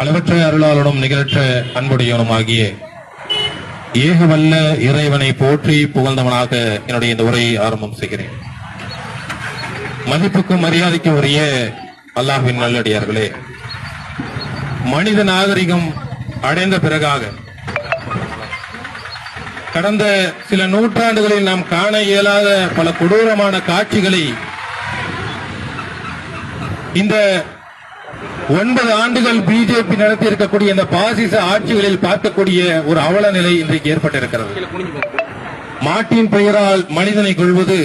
அளவற்ற அருளாளனும் நிகழற்ற அன்புடையவனும் ஆகிய ஏகவல்ல இறைவனை போற்றி புகழ்ந்தவனாக என்னுடைய இந்த உரையை ஆரம்பம் செய்கிறேன். மதிப்புக்கும் மரியாதைக்கும் உரிய அல்லாஹின் நல்லடியார்களே மனித நாகரிகம் அடைந்த பிறகாக கடந்த சில நூற்றாண்டுகளில் நாம் காண இயலாத பல கொடூரமான காட்சிகளை இந்த ஒன்பது ஆண்டுகள் பிஜேபி நடத்தி இருக்கக்கூடிய இந்த பாசிச ஆட்சிகளில் பார்க்கக்கூடிய ஒரு அவல நிலை இன்றைக்கு ஏற்பட்டிருக்கிறது. மாட்டின் பெயரால் மனிதனை கொள்வது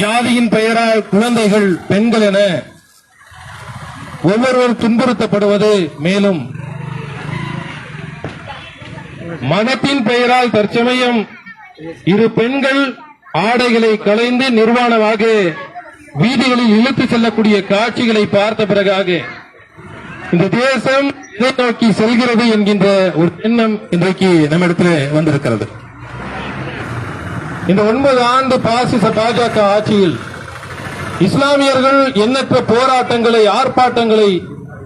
ஜாதியின் பெயரால் குழந்தைகள் பெண்கள் என ஒவ்வொருவர் துன்புறுத்தப்படுவது மேலும் மதத்தின் பெயரால் தற்சமயம் இரு பெண்கள் ஆடைகளை களைந்து நிர்வாணமாக வீதிகளில் இழுத்து செல்லக்கூடிய காட்சிகளை பார்த்த பிறகாக இந்த தேசம் இதை நோக்கி செல்கிறது என்கின்ற ஒரு எண்ணம் இன்றைக்கு நம்மிடத்தில் வந்திருக்கிறது. இந்த ஒன்பது ஆண்டு பாசிச பாஜக ஆட்சியில் இஸ்லாமியர்கள் எண்ணற்ற போராட்டங்களை ஆர்ப்பாட்டங்களை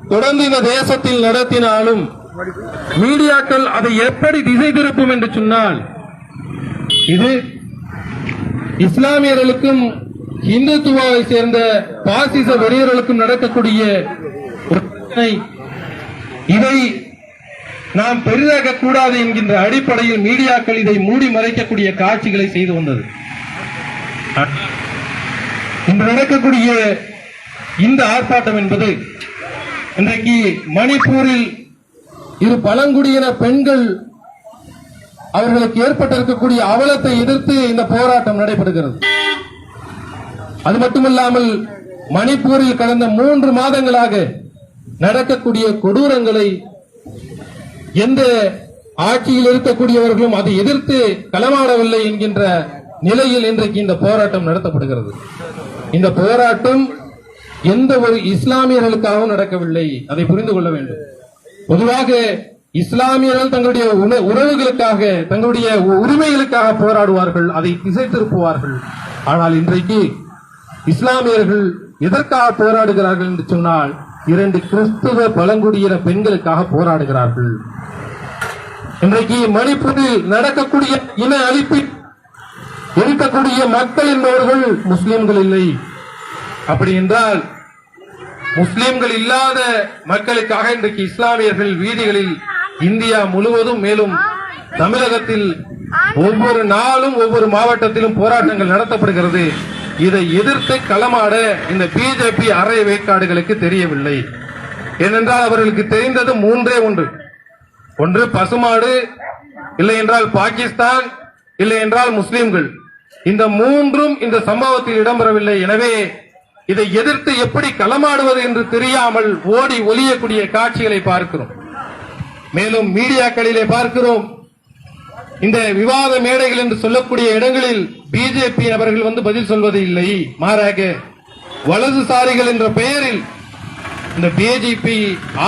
தொடர்ந்து இந்த தேசத்தில் நடத்தினாலும் மீடியாக்கள் அதை எப்படி திசை திருப்பும் என்று சொன்னால் இது இஸ்லாமியர்களுக்கும் இந்துத்துவாவை சேர்ந்த பாசிச வெறியர்களுக்கும் நடக்கக்கூடிய இதை நாம் பெரிதாக்க கூடாது என்கின்ற அடிப்படையில் மீடியாக்கள் இதை மூடி மறைக்கக்கூடிய காட்சிகளை செய்து வந்தது. இன்று நடக்கக்கூடிய இந்த ஆர்ப்பாட்டம் என்பது இன்றைக்கு மணிப்பூரில் இரு பழங்குடியின பெண்கள் அவர்களுக்கு ஏற்பட்டிருக்கக்கூடிய அவலத்தை எதிர்த்து இந்த போராட்டம் நடைபெறுகிறது. அது மட்டுமல்லாமல் மணிப்பூரில் கடந்த மூன்று மாதங்களாக நடக்கக்கூடிய கொடூரங்களை எந்த ஆட்சியில் இருக்கக்கூடியவர்களும் அதை எதிர்த்து களமாடவில்லை என்கின்ற நிலையில் இன்றைக்கு இந்த போராட்டம் நடத்தப்படுகிறது. இந்த போராட்டம் எந்த ஒரு இஸ்லாமியர்களுக்காகவும் நடக்கவில்லை. அதை புரிந்து கொள்ள வேண்டும். பொதுவாக இஸ்லாமியர்கள் தங்களுடைய உறவுகளுக்காக தங்களுடைய உ- உரிமைகளுக்காக போராடுவார்கள் அதை திசை திருப்புவார்கள். ஆனால் இன்றைக்கு இஸ்லாமியர்கள் எதற்காக போராடுகிறார்கள் என்று சொன்னால் இரண்டு கிறிஸ்துவ பழங்குடியின பெண்களுக்காக போராடுகிறார்கள். இன்றைக்கு மணிப்பூரில் நடக்கக்கூடிய இன அழிப்பில் இருக்கக்கூடிய மக்கள் என்பவர்கள் முஸ்லிம்கள் இல்லை. அப்படி என்றால் முஸ்லிம்கள் இல்லாத மக்களுக்காக இன்றைக்கு இஸ்லாமியர்கள் வீதிகளில் இந்தியா முழுவதும் மேலும் தமிழகத்தில் ஒவ்வொரு நாளும் ஒவ்வொரு மாவட்டத்திலும் போராட்டங்கள் நடத்தப்படுகிறது. இதை எதிர்த்து களமாட இந்த பிஜேபி அரை வேக்காடுகளுக்கு தெரியவில்லை. ஏனென்றால் அவர்களுக்கு தெரிந்தது மூன்றே ஒன்று. ஒன்று பசுமாடு இல்லை என்றால் பாகிஸ்தான் இல்லை என்றால் முஸ்லிம்கள். இந்த மூன்றும் இந்த சம்பவத்தில் இடம்பெறவில்லை. எனவே இதை எதிர்த்து எப்படி களமாடுவது என்று தெரியாமல் ஓடி ஒலியக்கூடிய காட்சிகளை பார்க்கிறோம். மேலும் மீடியாக்களிலே பார்க்கிறோம். இந்த விவாத மேடைகள் என்று சொல்லக்கூடிய இடங்களில் பிஜேபி நபர்கள் வந்து பதில் சொல்வது இல்லை. மாறாக வலதுசாரிகள் என்ற பெயரில் இந்த பிஜேபி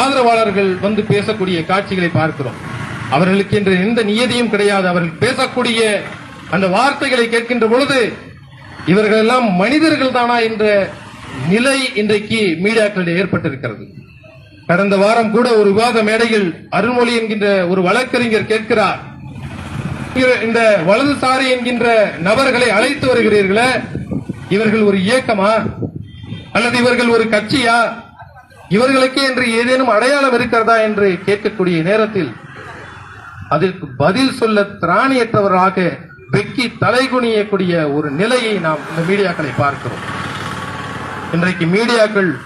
ஆதரவாளர்கள் வந்து பேசக்கூடிய காட்சிகளை பார்க்கிறோம். அவர்களுக்கு என்று எந்த நியதியும் கிடையாது. அவர்கள் பேசக்கூடிய அந்த வார்த்தைகளை கேட்கின்ற பொழுது இவர்கள் எல்லாம் மனிதர்கள் தானா என்ற நிலை இன்றைக்கு மீடியாக்களில் ஏற்பட்டிருக்கிறது. கடந்த வாரம் கூட ஒரு விவாத மேடையில் அருள்மொழி என்கின்ற ஒரு வழக்கறிஞர் கேட்கிறார். இந்த வலதுசாரி என்கின்ற நபர்களை அழைத்து வருகிறீர்களே இவர்கள் ஒரு இயக்கமா? அல்லது இவர்கள் ஒரு கட்சியா? இவர்களுக்கு என்று ஏதேனும் அடையாளம் இருக்கிறதா என்று கேட்கக்கூடிய நேரத்தில் அதற்கு பதில் சொல்ல திராணியற்றவராக வெக்கி தலைகுனியக்கூடிய ஒரு நிலையை நாம் இந்த மீடியாக்களை பார்க்கிறோம். இன்றைக்கு மீடியாக்கள்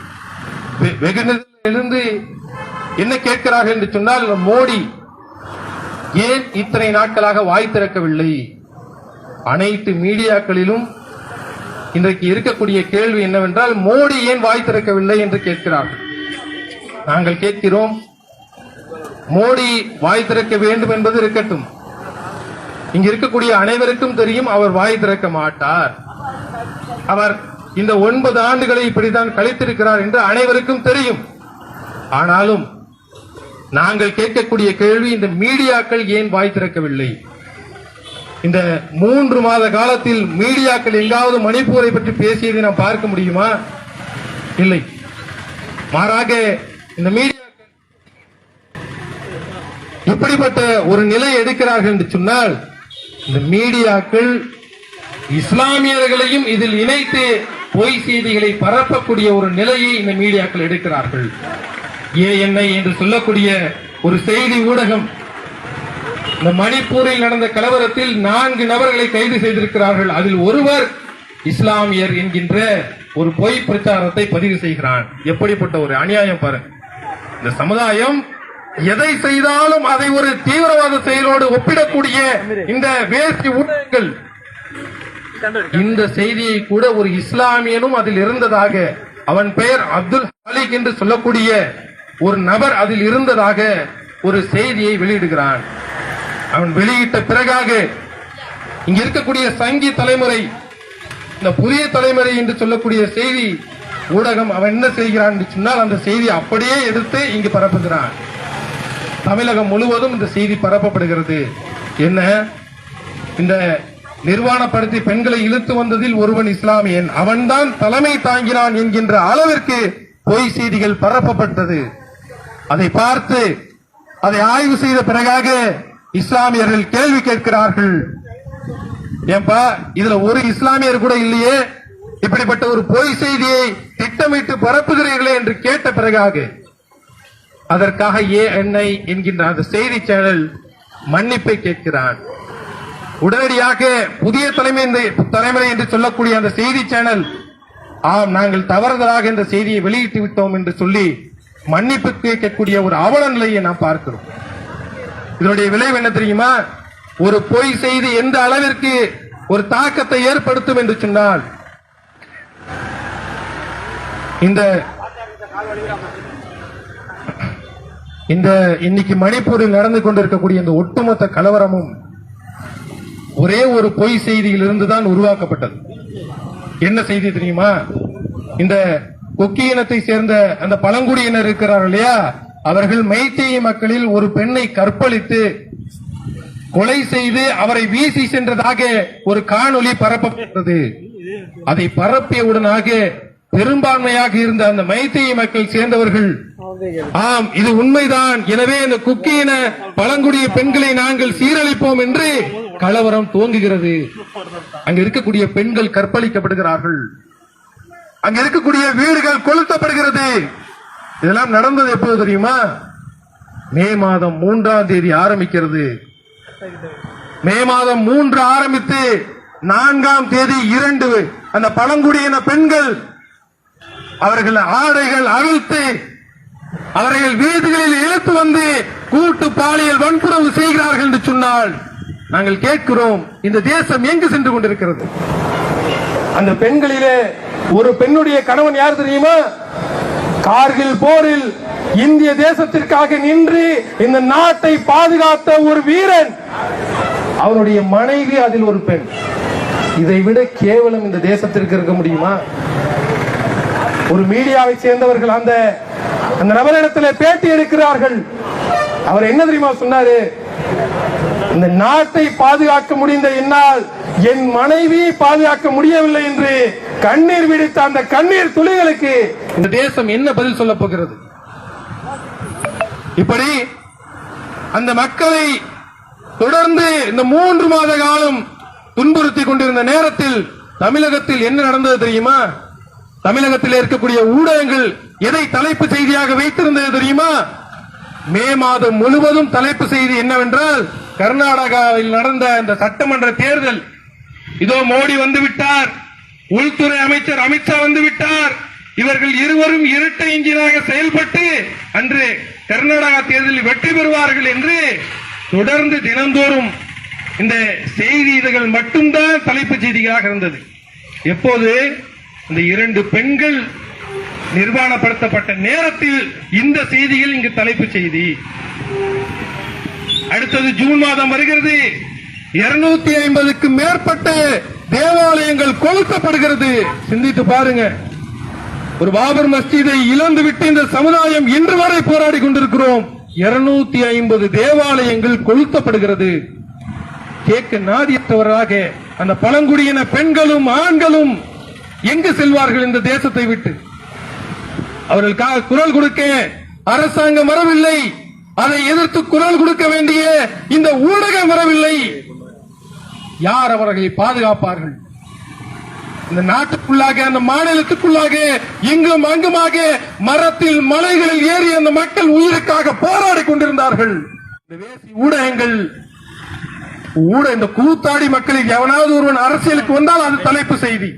வெ- வெகு இருந்து என்ன கேட்கிறார்கள் என்று சொன்னால் மோடி ஏன் இத்தனை நாட்களாக வாய் திறக்கவில்லை? அனைத்து மீடியாக்களிலும் இன்றைக்கு இருக்கக்கூடிய கேள்வி என்னவென்றால் மோடி ஏன் வாய் திறக்கவில்லை என்று கேட்கிறார்கள். நாங்கள் கேட்கிறோம் மோடி வாய் திறக்க வேண்டும் என்பது இருக்கட்டும். இங்க இருக்கக்கூடிய அனைவருக்கும் தெரியும் அவர் வாய் திறக்க மாட்டார். அவர் இந்த ஒன்பது ஆண்டுகளை இப்படித்தான் கழித்திருக்கிறார் என்று அனைவருக்கும் தெரியும். ஆனாலும் நாங்கள் கேட்கக்கூடிய கேள்வி இந்த மீடியாக்கள் ஏன் வாய் திறக்கவில்லை? இந்த மூன்று மாத காலத்தில் மீடியாக்கள் எங்காவது மணிப்பூரை பற்றி பேசியதை நாம் பார்க்க முடியுமா? இல்லை. மாறாக இந்த மீடியாக்கள் இப்படிப்பட்ட ஒரு நிலை எடுக்கிறார்கள் என்று சொன்னால் இந்த மீடியாக்கள் இஸ்லாமியர்களையும் இதில் இணைத்து பொய் செய்திகளை பரப்பக்கூடிய ஒரு நிலையை இந்த மீடியாக்கள் எடுக்கிறார்கள். ஏஎன்ஐ என்று சொல்லக்கூடிய ஒரு செய்தி ஊடகம் இந்த மணிப்பூரில் நடந்த கலவரத்தில் நான்கு நபர்களை கைது செய்திருக்கிறார்கள். அதில் ஒருவர் இஸ்லாமியர் என்கின்ற ஒரு பொய் பிரச்சாரத்தை பதிவு செய்கிறான். எப்படிப்பட்ட ஒரு அநியாயம் பாருங்க இந்த சமுதாயம் எதை செய்தாலும் அதை ஒரு தீவிரவாத செயலோடு ஒப்பிடக்கூடிய இந்த வேஷ்டி ஊடகங்கள். இந்த செய்தியை கூட ஒரு இஸ்லாமியனும் அதில் இருந்ததாக அவன் பெயர் அப்துல் ஹாலிக் என்று சொல்லக்கூடிய ஒரு நபர் அதில் இருந்ததாக ஒரு செய்தியை வெளியிடுகிறான். அவன் வெளியிட்ட பிறகாக இங்க இருக்கக்கூடிய சங்கி தலைமுறை இந்த புதிய தலைமுறை என்று சொல்லக்கூடிய செய்தி ஊடகம் அவன் என்ன செய்கிறான் சொன்னால் அந்த செய்தி அப்படியே எடுத்து இங்கு பரப்புகிறான். தமிழகம் முழுவதும் இந்த செய்தி பரப்பப்படுகிறது. என்ன? இந்த நிர்வாணப்படுத்தி பெண்களை இழுத்து வந்ததில் ஒருவன் இஸ்லாமியன் அவன்தான் தலைமை தாங்கினான் என்கின்ற அளவிற்கு பொய் செய்திகள் பரப்பப்பட்டது. அதை பார்த்து அதை ஆய்வு செய்த பிறகாக இஸ்லாமியர்கள் கேள்வி கேட்கிறார்கள். ஏன்பா இதுல ஒரு இஸ்லாமியர் கூட இல்லையே? இப்படிப்பட்ட ஒரு பொய் செய்தியை திட்டமிட்டு பரப்புகிறீர்களே என்று கேட்ட பிறகாக அதற்காக ஏ என்னை என்கின்ற அந்த செய்தி சேனல் மன்னிப்பை கேட்கிறான். உடனடியாக புதிய தலைமை தலைமுறை என்று சொல்லக்கூடிய அந்த செய்தி சேனல் ஆம் நாங்கள் தவறுதலாக இந்த செய்தியை வெளியிட்டு விட்டோம் என்று சொல்லி மன்னிப்பு கேட்கக்கூடிய ஒரு அவல நிலையை நாம் பார்க்கிறோம். இதனுடைய விளைவு என்ன தெரியுமா? ஒரு பொய் செய்தி எந்த அளவிற்கு ஒரு தாக்கத்தை ஏற்படுத்தும் என்று சொன்னால் இந்த இந்த இன்னைக்கு மணிப்பூரில் நடந்து கொண்டிருக்கக்கூடிய இந்த ஒட்டுமொத்த கலவரமும் ஒரே ஒரு பொய் செய்தியிலிருந்து தான் உருவாக்கப்பட்டது. என்ன செய்தி தெரியுமா? இந்த கொக்கி இனத்தை சேர்ந்த அந்த பழங்குடியினர் இருக்கிறார்கள் இல்லையா? அவர்கள் மைத்தேய மக்களில் ஒரு பெண்ணை கற்பழித்து கொலை செய்து அவரை வீசி சென்றதாக ஒரு காணொளி பரப்பப்பட்டது. அதை பரப்பியவுடனாக பெரும்பான்மையாக இருந்த அந்த மைத்தேய மக்கள் சேர்ந்தவர்கள் ஆம் இது உண்மைதான். எனவே இந்த குக்கியின பழங்குடிய பெண்களை நாங்கள் சீரழிப்போம் என்று கலவரம் துவங்குகிறது. அங்க இருக்கக்கூடிய பெண்கள் கற்பழிக்கப்படுகிறார்கள். அங்க இருக்கக்கூடிய வீடுகள் கொளுத்தப்படுகிறது. இதெல்லாம் நடந்தது எப்போது தெரியுமா? மே மாதம் மூன்றாம் தேதி ஆரம்பிக்கிறது. மே மாதம் மூன்று ஆரம்பித்து நான்காம் தேதி இரண்டு அந்த பழங்குடியின பெண்கள் அவர்கள் ஆடைகள் அவிழ்த்து அவர்கள் வீடுகளில் இழுத்து வந்து கூட்டு பாலியல் வன்புறவு செய்கிறார்கள் என்று சொன்னால் நாங்கள் கேட்கிறோம் இந்த தேசம் எங்கு சென்று கொண்டிருக்கிறது? அந்த பெண்களிலே ஒரு பெண்ணுடைய கணவன் யார் தெரியுமா? கார்கில் போரில் இந்திய தேசத்திற்காக நின்று இந்த நாட்டை பாதுகாத்த ஒரு வீரன். அவருடைய மனைவி அதில் ஒரு பெண். இதை விட கேவலம் இந்த தேசத்திற்கு இருக்க முடியுமா? ஒரு மீடியாவை சேர்ந்தவர்கள் அந்த அந்த நபரிடத்தில் பேட்டி எடுக்கிறார்கள். அவர் என்ன தெரியுமா சொன்னாரு? இந்த நாட்டை பாதுகாக்க முடிந்த என்னால் என் மனைவியை பாதுகாக்க முடியவில்லை என்று கண்ணீர் விடுத்த அந்த கண்ணீர் துளிகளுக்கு இந்த தேசம் என்ன பதில் சொல்ல போகிறது? இப்படி அந்த மக்களை தொடர்ந்து இந்த மூன்று மாத காலம் துன்புறுத்தி கொண்டிருந்த நேரத்தில் தமிழகத்தில் என்ன நடந்தது தெரியுமா? தமிழகத்தில் இருக்கக்கூடிய ஊடகங்கள் எதை தலைப்பு செய்தியாக வைத்திருந்தது தெரியுமா? மே மாதம் முழுவதும் தலைப்பு செய்தி என்னவென்றால் கர்நாடகாவில் நடந்த அந்த சட்டமன்ற தேர்தல் இதோ மோடி வந்து விட்டார். உள்துறை அமைச்சர் அமித்ஷா வந்து விட்டார். இவர்கள் இருவரும் இரட்டை இன்ஜினாக செயல்பட்டு அன்று கர்நாடகா தேர்தலில் வெற்றி பெறுவார்கள் என்று தொடர்ந்து தினந்தோறும் இந்த செய்தி இதழ்கள் மட்டும்தான் தலைப்பு செய்திகளாக இருந்தது. எப்போது இந்த இரண்டு பெண்கள் நிர்வாணப்படுத்தப்பட்ட நேரத்தில் இந்த செய்திகள் இங்கு தலைப்பு செய்தி. அடுத்தது ஜூன் மாதம் வருகிறது. இருநூத்தி ஐம்பதுக்கு மேற்பட்ட தேவாலயங்கள் கொளுத்தப்படுகிறது. சிந்தித்து பாருங்க. ஒரு பாபர் மஸ்ஜிதை இழந்து விட்டு இந்த சமுதாயம் இன்று வரை போராடி கொண்டிருக்கிறோம். இருநூத்தி ஐம்பது தேவாலயங்கள் கொளுத்தப்படுகிறது. கேட்க நாதியத்தவராக அந்த பழங்குடியின பெண்களும் ஆண்களும் எங்கு செல்வார்கள் இந்த தேசத்தை விட்டு? அவர்களுக்காக குரல் கொடுக்க அரசாங்கம் வரவில்லை. அதை எதிர்த்து குரல் கொடுக்க வேண்டிய இந்த ஊடகம் வரவில்லை. யார் அவர்களை பாதுகாப்பார்கள்? இந்த நாட்டுக்குள்ளாக அந்த மாநிலத்துக்குள்ளாக இங்கும் அங்குமாக மரத்தில் மலைகளில் ஏறி அந்த மக்கள் உயிருக்காக போராடி கொண்டிருந்தார்கள். இந்த வேசி ஊடகங்கள் ஊட இந்த கூத்தாடி மக்களில் எவனாவது ஒருவன் அரசியலுக்கு வந்தால் அது தலைப்பு செய்தி.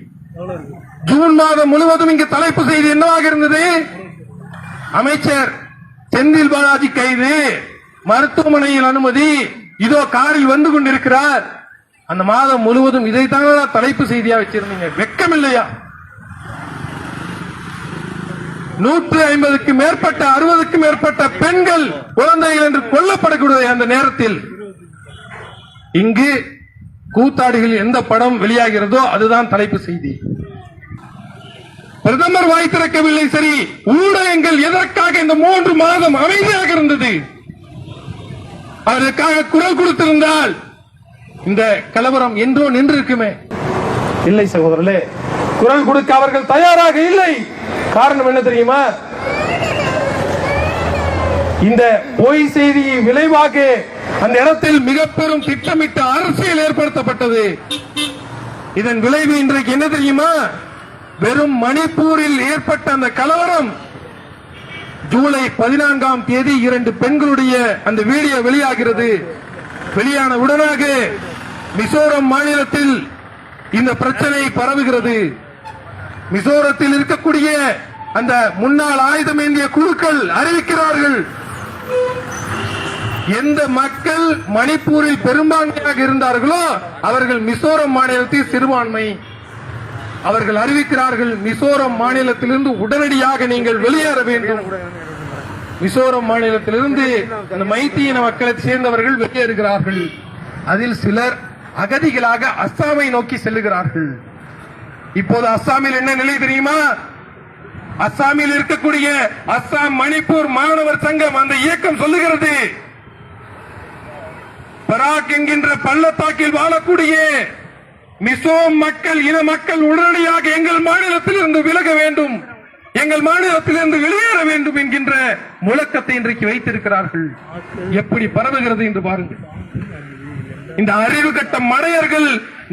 ஜூன் மாதம் முழுவதும் இங்கு தலைப்பு செய்தி என்னவாக இருந்தது? அமைச்சர் செந்தில் பாலாஜி கைது மருத்துவமனையில் அனுமதி. இதோ காரில் வந்து கொண்டிருக்கிறார். அந்த மாதம் முழுவதும் இதைத்தான் தலைப்பு செய்தியா வச்சிருந்தீங்க? வெக்கம் இல்லையா நூற்று ஐம்பதுக்கு மேற்பட்ட அறுபதுக்கு மேற்பட்ட பெண்கள் குழந்தைகள் என்று கொல்லப்படக்கூடிய அந்த நேரத்தில். இங்கு கூத்தாடிகள் எந்த படம் வெளியாகிறதோ அதுதான் தலைப்பு செய்தி. பிரதமர் வாய் திறக்கவில்லை சரி. ஊடகங்கள் எதற்காக இந்த மூன்று மாதம் அமைதியாக இருந்தது? அதற்காக குரல் கொடுத்திருந்தால் இந்த கலவரம் என்றோ நின்றிருக்குமே. இல்லை சகோதரர்களே குரல் கொடுக்க அவர்கள் தயாராக இல்லை. காரணம் என்ன தெரியுமா? இந்த பொய் செய்தி விளைவாக அந்த இடத்தில் மிக பெரும் திட்டமிட்ட அரசியல் ஏற்படுத்தப்பட்டது. இதன் விளைவு இன்றைக்கு என்ன தெரியுமா? வெறும் மணிப்பூரில் ஏற்பட்ட அந்த கலவரம். ஜூலை பதினான்காம் தேதி இரண்டு பெண்களுடைய அந்த வீடியோ வெளியாகிறது. வெளியான உடனாக மிசோரம் மாநிலத்தில் இந்த பிரச்சனை பரவுகிறது. மிசோரத்தில் இருக்கக்கூடிய அந்த முன்னாள் ஆயுதம் ஏந்திய குழுக்கள் அறிவிக்கிறார்கள். எந்த மக்கள் மணிப்பூரில் பெரும்பான்மையாக இருந்தார்களோ அவர்கள் மிசோரம் மாநிலத்தில் சிறுபான்மை. அவர்கள் அறிவிக்கிறார்கள் மிசோரம் மாநிலத்திலிருந்து உடனடியாக நீங்கள் வெளியேற வேண்டும். மிசோரம் மாநிலத்திலிருந்து அந்த மைத்தியின மக்களை சேர்ந்தவர்கள் வெளியேறுகிறார்கள். அதில் சிலர் அகதிகளாக அஸ்ஸாமை நோக்கி செல்லுகிறார்கள். இப்போது அஸ்ஸாமில் என்ன நிலை தெரியுமா? அஸ்ஸாமில் இருக்கக்கூடிய அஸ்ஸாம் மணிப்பூர் மாணவர் சங்கம் அந்த இயக்கம் சொல்லுகிறது. பராக் என்கின்ற பள்ளத்தாக்கில் வாழக்கூடிய மிசோம் மக்கள் இன மக்கள் உடனடியாக எங்கள் மாநிலத்தில் இருந்து விலக வேண்டும். எங்கள் மாநிலத்திலிருந்து வெளியேற வேண்டும் என்கின்ற முழக்கத்தை இன்றைக்கு வைத்திருக்கிறார்கள். எப்படி பரவுகிறது என்று பாருங்கள். இந்த அறிவு கட்ட மடையர்கள்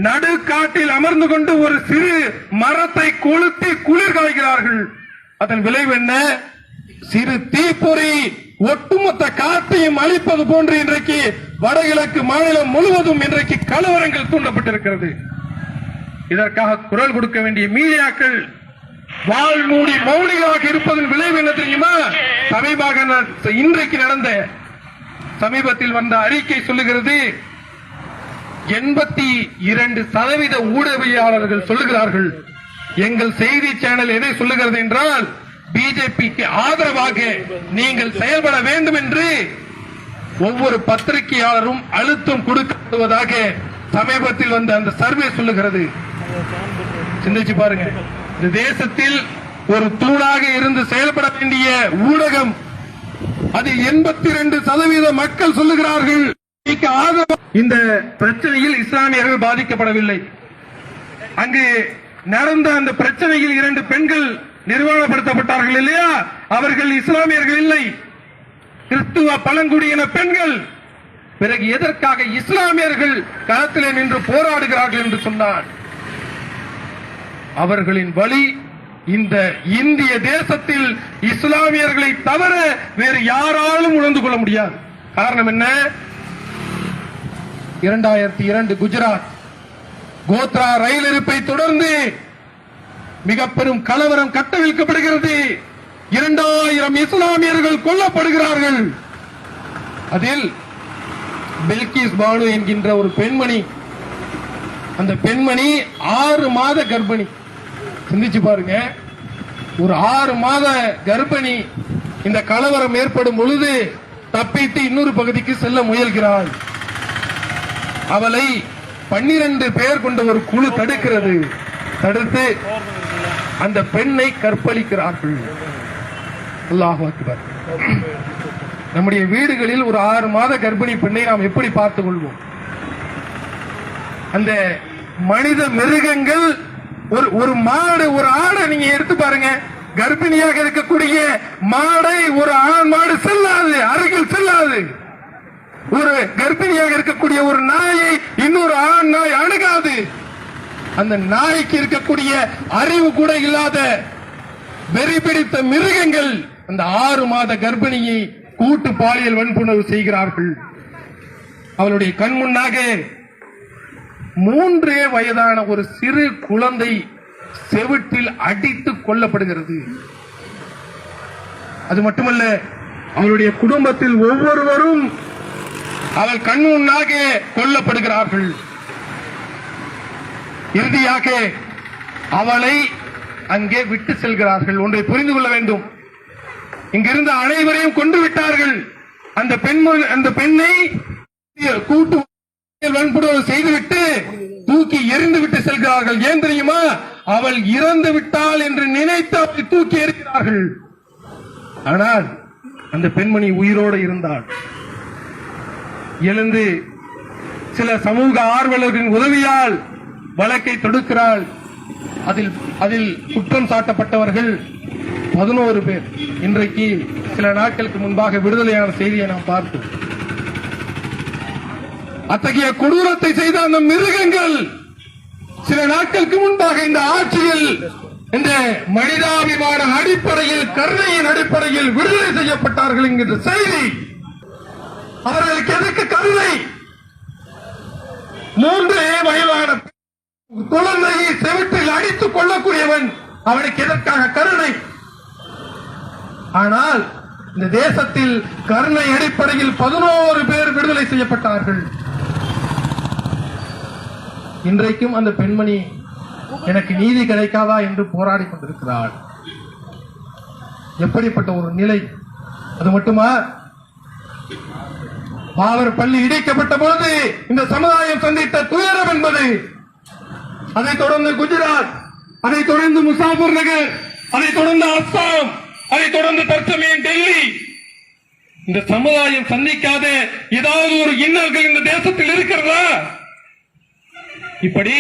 நடுக்காட்டில் அமர்ந்து கொண்டு ஒரு சிறு மரத்தை கொளுத்தி குளிர் காய்கிறார்கள். அதன் விளைவு என்ன? சிறு தீப்பொறி ஒட்டுமொத்த காற்றையும் அழிப்பது போன்று இன்றைக்கு வடகிழக்கு மாநிலம் முழுவதும் இன்றைக்கு கலவரங்கள் தூண்டப்பட்டிருக்கிறது. இதற்காக குரல் கொடுக்க வேண்டிய மீடியாக்கள் வால் மூடி மௌனிகளாக இருப்பதன் விளைவு என்ன தெரியுமா? சமீபமாக இன்றைக்கு நடந்த சமீபத்தில் வந்த அறிக்கை சொல்லுகிறது எண்பத்தி இரண்டு சதவீத ஊடகவியலாளர்கள் சொல்லுகிறார்கள். எங்கள் செய்தி சேனல் எதை சொல்லுகிறது என்றால் பிஜேபிக்கு ஆதரவாக நீங்கள் செயல்பட வேண்டும் என்று ஒவ்வொரு பத்திரிகையாளரும் அழுத்தம் கொடுக்கப்படுவதாக சமீபத்தில் வந்த அந்த சர்வே சொல்லுகிறது. சிந்திச்சு பாருங்க. இந்த தேசத்தில் ஒரு தூணாக இருந்து செயல்பட வேண்டிய ஊடகம் அது எண்பத்தி ரெண்டு சதவீத மக்கள் சொல்லுகிறார்கள். இந்த பிரச்சனையில் இஸ்லாமியர்கள் பாதிக்கப்படவில்லை. அங்கு நடந்த அந்த பிரச்சனையில் இரண்டு பெண்கள் நிர்வாணப்படுத்தப்பட்டார்கள் இல்லையா? அவர்கள் இஸ்லாமியர்கள் இல்லை. கிறிஸ்துவ பழங்குடியின பெண்கள். பிறகு எதற்காக இஸ்லாமியர்கள் களத்திலே நின்று போராடுகிறார்கள் என்று சொன்னார் அவர்களின் வழி இந்த இந்திய தேசத்தில் இஸ்லாமியர்களை தவிர வேறு யாராலும் உணர்ந்து கொள்ள முடியாது. காரணம் என்ன? இரண்டாயிரத்தி இரண்டு குஜராத். கோத்ரா ரயில் இருப்பை தொடர்ந்து மிக பெரும் கலவரம் கட்டவிழ்க்கப்படுகிறது. இரண்டாயிரம் இஸ்லாமியர்கள் கொல்லப்படுகிறார்கள். அதில் பில்கிஸ் பானு என்கின்ற ஒரு பெண்மணி அந்த பெண்மணி ஆறு மாத கர்ப்பிணி. சிந்திச்சு பாருங்க. ஒரு ஆறு மாத கர்ப்பிணி இந்த கலவரம் ஏற்படும் பொழுது தப்பித்து இன்னொரு பகுதிக்கு செல்ல முயல்கிறாள். அவளை பன்னிரண்டு பேர் கொண்ட ஒரு குழு தடுக்கிறது. தடுத்து அந்த பெண்ணை கற்பழிக்கிறார்கள். அல்லாஹ் அக்பர். நம்முடைய வீடுகளில் ஒரு ஆறு மாத கர்ப்பிணி பெண்ணை நாம் எப்படி பார்த்துக் கொள்வோம் அந்த மனித மிருகங்கள் ஒரு ஒரு மாடு ஒரு ஆடை நீங்க எடுத்து பாருங்க. கர்ப்பிணியாக இருக்கக்கூடிய மாடை ஒரு ஆண் மாடு செல்லாது அருகில் செல்லாது. ஒரு கர்ப்பிணியாக இருக்கக்கூடிய ஒரு நாயை இன்னொரு ஆண் நாய் அணுகாது. அந்த நாய்க்கு இருக்கக்கூடிய அறிவு கூட இல்லாத வெறி பிடித்த மிருகங்கள் அந்த ஆறு மாத கர்ப்பிணியை கூட்டு பாலியல் வன்புணர்வு செய்கிறார்கள். அவளுடைய கண் முன்னாக மூன்றே வயதான ஒரு சிறு குழந்தை செவிட்டில் அடித்து கொல்லப்படுகிறது. அது மட்டுமல்ல அவருடைய குடும்பத்தில் ஒவ்வொருவரும் அவள் கண்முன்னாக கொல்லப்படுகிறார்கள். இறுதியாக அவளை அங்கே விட்டு செல்கிறார்கள். ஒன்றை புரிந்து கொள்ள வேண்டும். இங்கிருந்த அனைவரையும் கொண்டு விட்டார்கள். அந்த பெண் அந்த பெண்ணை கூட்டு வன்புணர்வு செய்துவிட்டு தூக்கி எறிந்து விட்டு செல்கிறார்கள். ஏன் தெரியுமா? அவள் இறந்து விட்டாள் என்று நினைத்து அவளை தூக்கி எறிகிறார்கள். ஆனால் அந்த பெண்மணி உயிரோடு இருந்தாள். எழுந்து சில சமூக ஆர்வலர்களின் உதவியால் வழக்கை தொடுக்கிறாள். அதில் அதில் குற்றம் சாட்டப்பட்டவர்கள் பதினோரு பேர். இன்றைக்கு சில நாட்களுக்கு முன்பாக விடுதலையான செய்தியை நாம் பார்த்தோம். அத்தகைய கொடூரத்தை செய்த அந்த மிருகங்கள் சில நாட்களுக்கு முன்பாக இந்த ஆட்சியில் இந்த மனிதாபிமான அடிப்படையில் கருணையின் அடிப்படையில் விடுதலை செய்யப்பட்டார்கள் என்கின்ற செய்தி அவர்களுக்கு எதற்கு கருணை. மூன்றே வயதான குழந்தையை செவிட்டில் அடித்துக் கொள்ளக்கூடியவன் அவனுக்கு எதற்காக கருணை? ஆனால் இந்த தேசத்தில் கருணை அடிப்படையில் பதினோரு பேர் விடுதலை செய்யப்பட்டார்கள். இன்றைக்கும் அந்த பெண்மணி எனக்கு நீதி கிடைக்காதா என்று போராடி கொண்டிருக்கிறாள். எப்படிப்பட்ட ஒரு நிலை? அது மட்டுமா? பாவர் பள்ளி இடிக்கப்பட்ட பொழுது இந்த சமுதாயம் சந்தித்த துயரம் என்பது அதைத் தொடர்ந்து குஜராத் அதைத் தொடர்ந்து முசாபூர் நகர் அதைத் தொடர்ந்து அஸ்ஸாம் அதைத் தொடர்ந்து தற்சமயம் டெல்லி. இந்த சமுதாயம் சந்திக்காத ஏதாவது ஒரு இன்னல்கள் இந்த தேசத்தில் இருக்கிறதா? இப்படி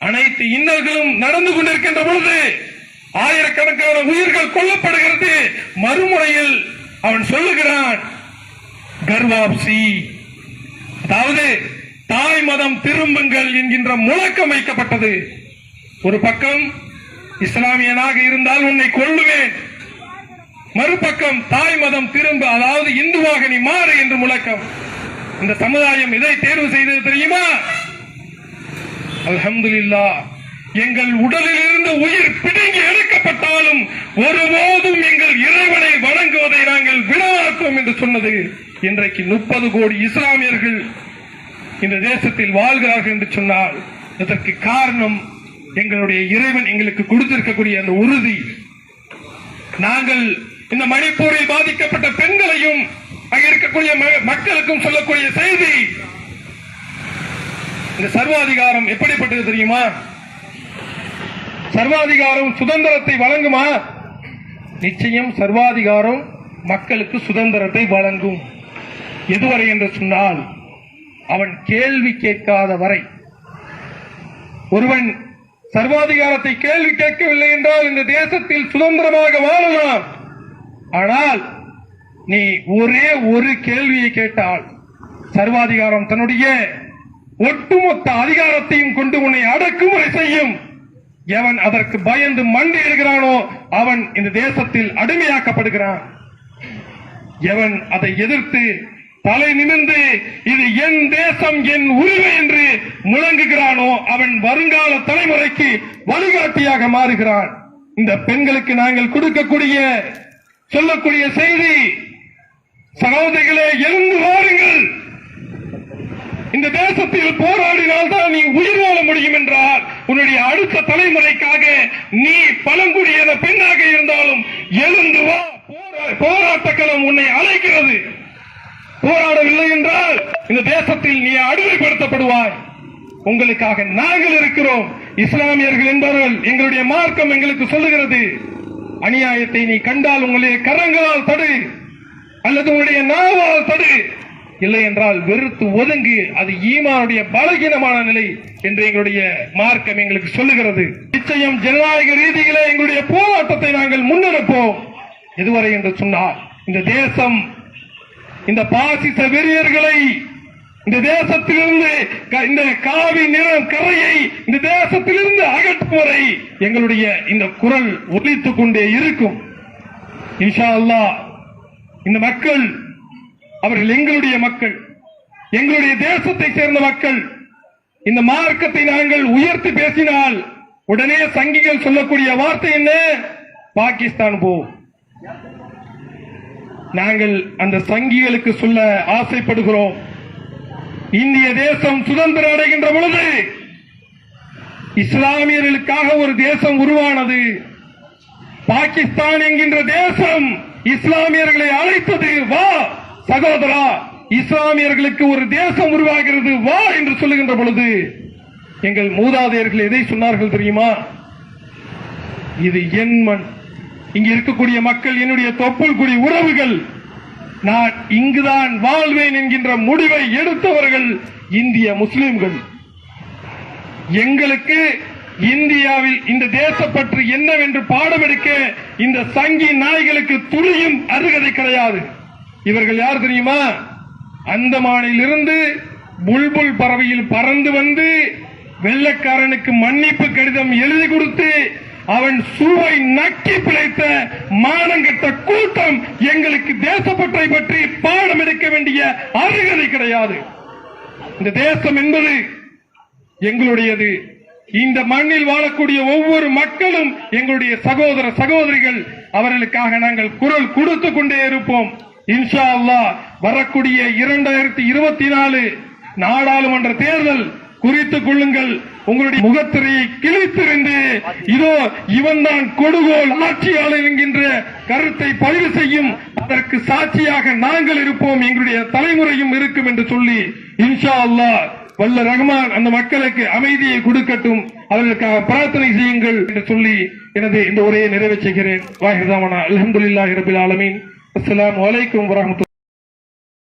அனைத்து இன்னல்களும் நடந்து கொண்டிருக்கின்ற பொழுது ஆயிரக்கணக்கான உயிர்கள் கொல்லப்படுகிறது. மறுமுறையில் அவன் சொல்லுகிறான் கர்வாப்சி. அதாவது தாய் மதம் திரும்புங்கள் என்கின்ற முழக்கம் வைக்கப்பட்டது. ஒரு பக்கம் இஸ்லாமியனாக இருந்தால் உன்னை கொள்ளுவேன் மறுபக்கம் தாய் மதம் திரும்ப அதாவது இந்துவாக நீ மாறு என்று முழக்கம். இந்த சமுதாயம் இதை தேர்வு செய்தது தெரியுமா? அல்ஹம்துலில்லாஹ் எங்கள் உடலில் இருந்து உயிர் பிடுங்கி எடுக்கப்பட்டாலும் ஒருபோதும் எங்கள் இறைவனை வணங்குவதை நாங்கள் விடமாட்டோம் என்று சொன்னது. இன்றைக்கு முப்பது கோடி இஸ்லாமியர்கள் இந்த தேசத்தில் வாழ்கிறார்கள் என்று சொன்னால் இதற்கு காரணம் எங்களுடைய இறைவன் எங்களுக்கு கொடுத்திருக்கக்கூடிய அந்த உறுதி. நாங்கள் இந்த மணிப்பூரில் பாதிக்கப்பட்ட பெண்களையும் அங்க இருக்கக்கூடிய ம- மக்களுக்கும் சொல்லக்கூடிய செய்தி. இந்த சர்வாதிகாரம் எப்படிப்பட்டது தெரியுமா? சர்வாதிகாரம் சுதந்திரத்தை வழங்குமா? நிச்சயம் சர்வாதிகாரம் மக்களுக்கு சுதந்திரத்தை வழங்கும். எதுவரை என்று சொன்னால் அவன் கேள்வி கேட்காத வரை. ஒருவன் சர்வாதிகாரத்தை கேள்வி கேட்கவில்லை என்றால் இந்த தேசத்தில் சுதந்திரமாக வாழலாம். ஆனால் நீ ஒரே ஒரு கேள்வியை கேட்டால் சர்வாதிகாரம் தன்னுடைய ஒட்டுமொத்த அதிகாரத்தையும் கொண்டு உன்னை அடக்குமுறை செய்யும். எவன் அதற்கு பயந்து மண்டி எழுகிறானோ அவன் இந்த தேசத்தில் அடிமையாக்கப்படுகிறான். எவன் அதை எதிர்த்து தலை நிமிர்ந்து இது என் தேசம் என் உரிமை என்று முழங்குகிறானோ அவன் வருங்கால தலைமுறைக்கு வழிகாட்டியாக மாறுகிறான். இந்த பெண்களுக்கு நாங்கள் கொடுக்கக்கூடிய சொல்லக்கூடிய செய்தி சகோதரிகளே எழுந்து வாருங்கள். இந்த தேசத்தில் போராடினால் தான் நீ உயிர் வாழ முடியும் என்றால் உன்னுடைய அடுத்த தலைமுறைக்காக நீ பழங்குடியின பெண்ணாக இருந்தாலும் எழுந்து வா. போரா- போராட்டக்களம் உன்னை அழைக்கிறது. போராடவில்லை என்றால் இந்த தேசத்தில் நீ அடிமைப்படுத்தப்படுவாய். உங்களுக்காக நாங்கள் இருக்கிறோம். இஸ்லாமியர்கள் என்பவர்கள் எங்களுடைய மார்க்கம் எங்களுக்கு சொல்லுகிறது. அநியாயத்தை நீ கண்டால் உங்களுடைய கரங்களால் தடு அல்லது உங்களுடைய நாவால் தடு. இல்லை என்றால் வெறுத்து ஒதுங்கு அது ஈமானுடைய பலகீனமான நிலை என்று எங்களுடைய மார்க்கம் எங்களுக்கு சொல்லுகிறது. நிச்சயம் ஜனநாயக ரீதியிலே எங்களுடைய போராட்டத்தை நாங்கள் முன்னெடுப்போம். எதுவரை என்று சொன்னால் இந்த தேசம் இந்த பாசிச வெறியர்களை இந்த தேசத்திலிருந்து க- இந்த காவி நிறம் கரையை இந்த தேசத்திலிருந்து அகற்றுவரை எங்களுடைய இந்த குரல் ஒலித்துக் கொண்டே இருக்கும். இன்ஷா அல்லாஹ் இந்த மக்கள் அவர்கள் எங்களுடைய மக்கள் எங்களுடைய தேசத்தை சேர்ந்த மக்கள் இந்த மார்க்கத்தை நாங்கள் உயர்த்தி பேசினால் உடனே சங்கிகள் சொல்லக்கூடிய வார்த்தை என்ன? பாகிஸ்தான் போ. நாங்கள் அந்த சங்கிகளுக்கு சொல்ல ஆசைப்படுகிறோம். இந்திய தேசம் சுதந்திரம் அடைகின்ற பொழுது இஸ்லாமியர்களுக்காக ஒரு தேசம் உருவானது. பாகிஸ்தான் என்கின்ற தேசம் இஸ்லாமியர்களை அழைத்தது. வா சகோதரா இஸ்லாமியர்களுக்கு ஒரு தேசம் உருவாகிறது. வா என்று சொல்லுகின்ற பொழுது எங்கள் மூதாதையர்கள் எதை சொன்னார்கள் தெரியுமா? இது என் மண். இங்க இருக்கக்கூடிய மக்கள் என்னுடைய தொப்புள் குடி உறவுகள். நான் இங்குதான் வாழ்வேன் என்கின்ற முடிவை எடுத்தவர்கள் இந்திய முஸ்லிம்கள். எங்களுக்கு இந்தியாவில் இந்த தேசப்பற்று என்னவென்று பாடம் எடுக்க இந்த சங்கி நாய்களுக்கு துளியும் அருகதை கிடையாது. இவர்கள் யார் தெரியுமா? அந்தமானிலிருந்து புல்புல் பறவையில் பறந்து வந்து வெள்ளக்காரனுக்கு மன்னிப்பு கடிதம் எழுதி கொடுத்து அவன் சுவை நக்கி பிழைத்த மானங்கெட்ட கூட்டம் எங்களுக்கு தேசப்பற்றை பற்றி பாடம் எடுக்க வேண்டிய அருகதை கிடையாது. இந்த தேசம் என்பது எங்களுடையது. இந்த மண்ணில் வாழக்கூடிய ஒவ்வொரு மக்களும் எங்களுடைய சகோதர சகோதரிகள். அவர்களுக்காக நாங்கள் குரல் கொடுத்து கொண்டே இருப்போம். இன்ஷா அல்லாஹ் வரக்கூடிய இரண்டாயிரத்தி இருபத்தி நாலு நாடாளுமன்ற தேர்தல் குறித்துக் கொள்ளுங்கள். உங்களுடைய முகத்திரையை கிழித்திருந்து இதோ இவன் தான் கொடுகோல் ஆட்சியாளர் என்கின்ற கருத்தை பதிவு செய்யும் அதற்கு சாட்சியாக நாங்கள் இருப்போம் எங்களுடைய தலைமுறையும் இருக்கும் என்று சொல்லி இன்ஷா அல்லா வல்ல ரஹ்மான் அந்த மக்களுக்கு அமைதியை கொடுக்கட்டும் அவர்களுக்காக பிரார்த்தனை செய்யுங்கள் என்று சொல்லி எனது இந்த உரையை நிறைவேற்றுகிறேன் வாஹிதாமனா அல்ஹம்துலில்லாஹி ரபில் ஆலமீன். அஸ்லாம் அலைக்கும் வரமத்து